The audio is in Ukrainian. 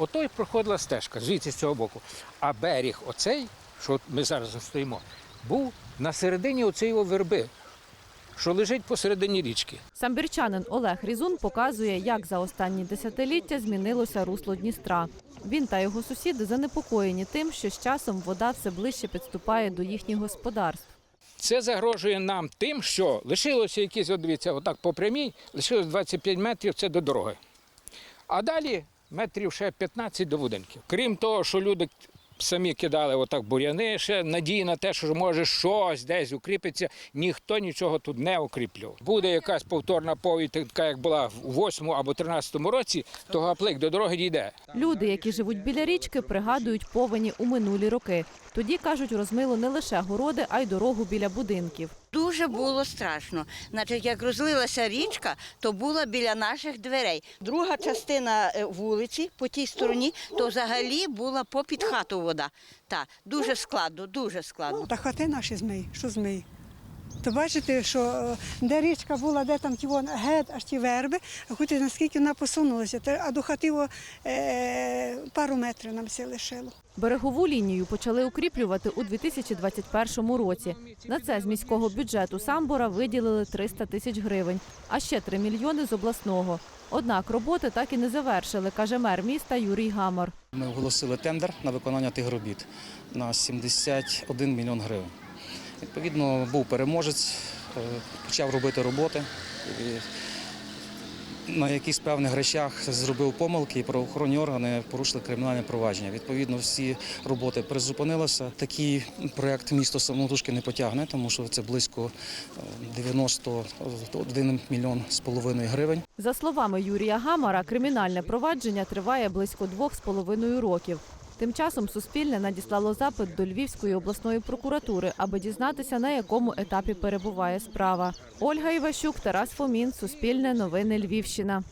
Ото й проходила стежка, звідси з цього боку. А берег оцей, що ми зараз стоїмо, був на середині оцієї верби, що лежить посередині річки. Самбірчанин Олег Різун показує, як за останні десятиліття змінилося русло Дністра. Він та його сусіди занепокоєні тим, що з часом вода все ближче підступає до їхніх господарств. Це загрожує нам тим, що лишилося якісь, от дивіться, отак по прямій, лишилось 25 метрів це до дороги. А далі метрів ще 15 до будинків. Крім того, що люди самі кидали отак буряни, ще надії на те, що може щось десь укріпиться, ніхто нічого тут не укріплював. Буде якась повторна повідь, така як була в 8 або 13 році, то гаплик до дороги дійде. Люди, які живуть біля річки, пригадують повені у минулі роки. Тоді кажуть, розмило не лише городи, а й дорогу біля будинків. Дуже було страшно. Значить, як розлилася річка, то була біля наших дверей. Друга частина е, вулиці по тій стороні, то взагалі була попід хату вода. Та дуже складно, дуже складно. Та хати наші змий, що змий. То бачите, що е, де річка була, де там ті вон геть, аж ті верби, а хоч наскільки вона посунулася, а до хати о, е, пару метрів нам все лишило. Берегову лінію почали укріплювати у 2021 році. На це з міського бюджету Самбора виділили 300 тисяч гривень, а ще 3 мільйони з обласного. Однак роботи так і не завершили, каже мер міста Юрій Гамор. Ми оголосили тендер на виконання тих робіт на 71 мільйон гривень. Відповідно, був переможець, е, почав робити роботи. На якихось певних речах зробив помилки, і правоохоронні органи порушили кримінальне провадження. Відповідно, всі роботи призупинилися. Такий проект місто самотужки не потягне, тому що це близько е, 91 мільйон з половиною гривень. За словами Юрія Гамара, кримінальне провадження триває близько двох з половиною років. Тим часом Суспільне надіслало запит до Львівської обласної прокуратури, аби дізнатися, на якому етапі перебуває справа. Ольга Іващук, Тарас Фомін, Суспільне, Новини Львівщина.